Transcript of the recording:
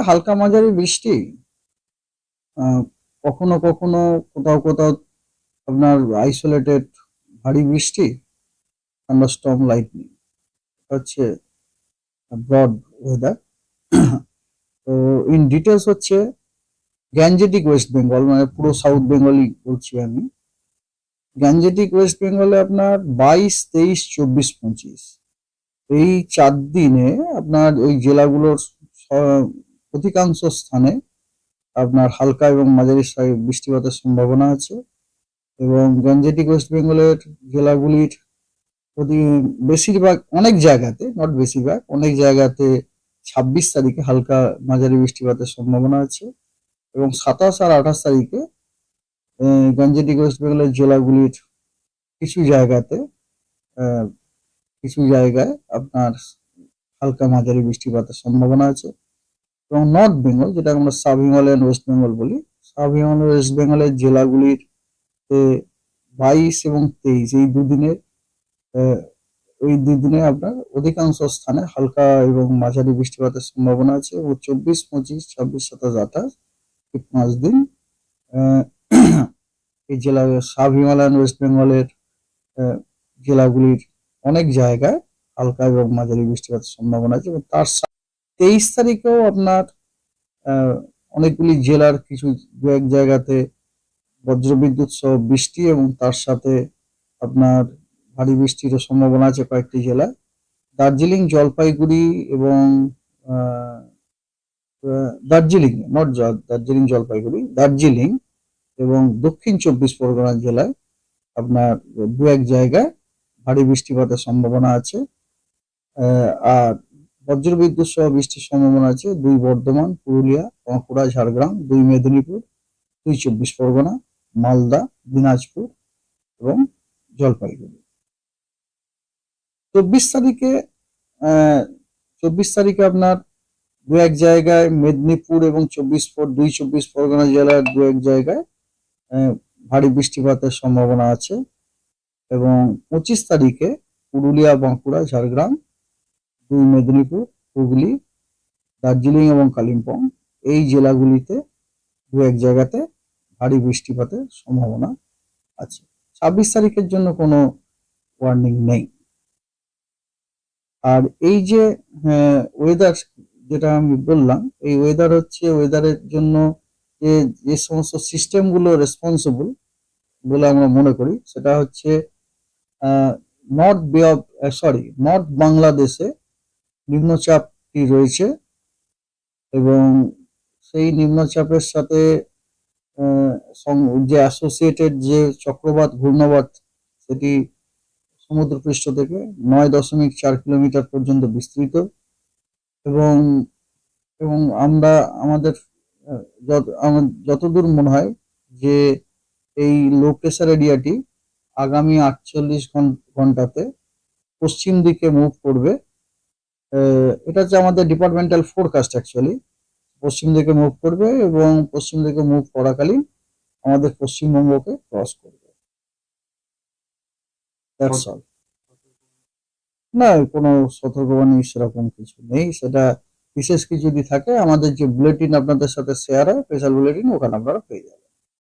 হালকা মাঝারি বৃষ্টি কখনো কখনো কোথাও কোথাও আপনার আইসোলেটেড ভারী বৃষ্টি থান্ডারস্টর্ম লাইটনিং হচ্ছে ব্রড ওয়েদার তো ইন ডিটেলস হচ্ছে গ্যাঞ্জেটিক ওয়েস্ট বেঙ্গল মানে পুরো সাউথ বেঙ্গলই বলছি আমি। গ্যাঞ্জেটিক ওয়েস্ট বেঙ্গলে আপনার বাইশ, তেইশ, চব্বিশ, পঁচিশ। এই চার দিনে আপনার ওই জেলাগুলোর অধিকাংশ স্থানে আপনার হালকা এবং মাঝারি বৃষ্টিপাতের সম্ভাবনা আছে এবং গ্যাঞ্জেটিক ওয়েস্ট বেঙ্গলের জেলাগুলির অতি বেশিরভাগ অনেক জায়গাতে নট বেশিরভাগ অনেক জায়গাতে ছাব্বিশ তারিখে হালকা মাঝারি বৃষ্টিপাতের সম্ভাবনা আছে এবং সাতাশ আর আঠাশ তারিখে আহ, গ্যাঞ্জেটিক ওয়েস্ট বেঙ্গলের জেলাগুলির কিছু জায়গাতে কিছু জায়গায় আপনার হালকা মাঝারি বৃষ্টিপাতের সম্ভাবনা আছে। এবং নর্থ বেঙ্গল যেটা আমরা সাব হিমালয়ান ওয়েস্ট বেঙ্গল বলি। সাব হিমালয়ান ওয়েস্ট বেঙ্গলের জেলাগুলির বাইশ এবং তেইশ, এই দুদিনের ওই দুদিনে আপনার অধিকাংশ স্থানে হালকা এবং মাঝারি বৃষ্টিপাতের সম্ভাবনা আছে। এবং চব্বিশ, পঁচিশ, ছাব্বিশ, সাতাশ, আঠাশ এই পাঁচ দিন এই জেলা সাব হিমালয়ান ওয়েস্ট বেঙ্গলের জেলাগুলির অনেক জায়গায় হালকা এবং মাঝারি বৃষ্টিপাতের সম্ভাবনা আছে। এবং তার তেইশ তারিখেও আপনার অনেকগুলি জেলার কিছু দু এক জায়গাতে বজ্রবিদ্যুৎ সহ বৃষ্টি এবং তার সাথে আপনার ভারী বৃষ্টিরও সম্ভাবনা আছে কয়েকটি জেলায়। দার্জিলিং, জলপাইগুড়ি এবং দার্জিলিং, নট দার্জিলিং, জলপাইগুড়ি, দার্জিলিং এবং দক্ষিণ চব্বিশ পরগনা জেলায় আপনার দু এক জায়গায় ভারী বৃষ্টিপাতের সম্ভাবনা আছে। আর বজ্রবিদ্যুৎ সহ বৃষ্টির সম্ভাবনা আছে। দুই বর্ধমান, পুরুলিয়া, বাঁকুড়া, ঝাড়গ্রাম, দুই মেদিনীপুর, দুই চব্বিশ পরগনা, মালদা, দিনাজপুর এবং জলপাইগুড়ি। চব্বিশ তারিখে চব্বিশ তারিখে আপনার দু এক জায়গায় মেদিনীপুর এবং চব্বিশ দুই চব্বিশ পরগনা জেলার দু এক জায়গায় ভারী বৃষ্টিপাতের সম্ভাবনা আছে এবং পঁচিশ তারিখে পুরুলিয়া, বাঁকুড়া, ঝাড়গ্রাম দুই মেদিনীপুর, হুগলি, দার্জিলিং এবং কালিম্পং এই জেলাগুলিতে দু এক জায়গাতে ভারী বৃষ্টিপাতের সম্ভাবনা আছে। ছাব্বিশ তারিখের জন্য কোনো ওয়ার্নিং নেই। আর এই যে ওয়েদার যেটা আমি বললাম, এই ওয়েদার হচ্ছে ওয়েদারের জন্য যে যে সমস্ত সিস্টেমগুলো রেসপন্সিবল বলে আমরা মনে করি, সেটা হচ্ছে নর্থ বে অফ সরি নর্থ বাংলাদেশে নিম্নচাপটি রয়েছে এবং সেই নিম্নচাপের সাথে যে অ্যাসোসিয়েটেড যে চক্রবাত, ঘূর্ণাবাত, সেটি সমুদ্রপৃষ্ঠ থেকে নয় দশমিক চার কিলোমিটার পর্যন্ত বিস্তৃত এবং এবং আমরা আমাদের যতদূর মনে হয় যে এই লো প্রেসার এরিয়াটি আগামী আটচল্লিশ ঘন্টাতে পশ্চিম দিকে মুভ করবে। এটা হচ্ছে আমাদের ডিপার্টমেন্টাল ফোরকাস্ট অ্যাকচুয়ালি পশ্চিম দিকে মুভ করবে এবং পশ্চিম দিকে মুভ করাকালীন আমাদের পশ্চিমবঙ্গকে ক্রস করবে. না, কোনো সতর্কবাণী সেরকম কিছু নেই। সেটা বিশেষ কিছু যদি থাকে, আমাদের যে বুলেটিন আপনাদের সাথে শেয়ার হয় স্পেশাল বুলেটিন ওখানে আপনারা পেয়ে যাবেন।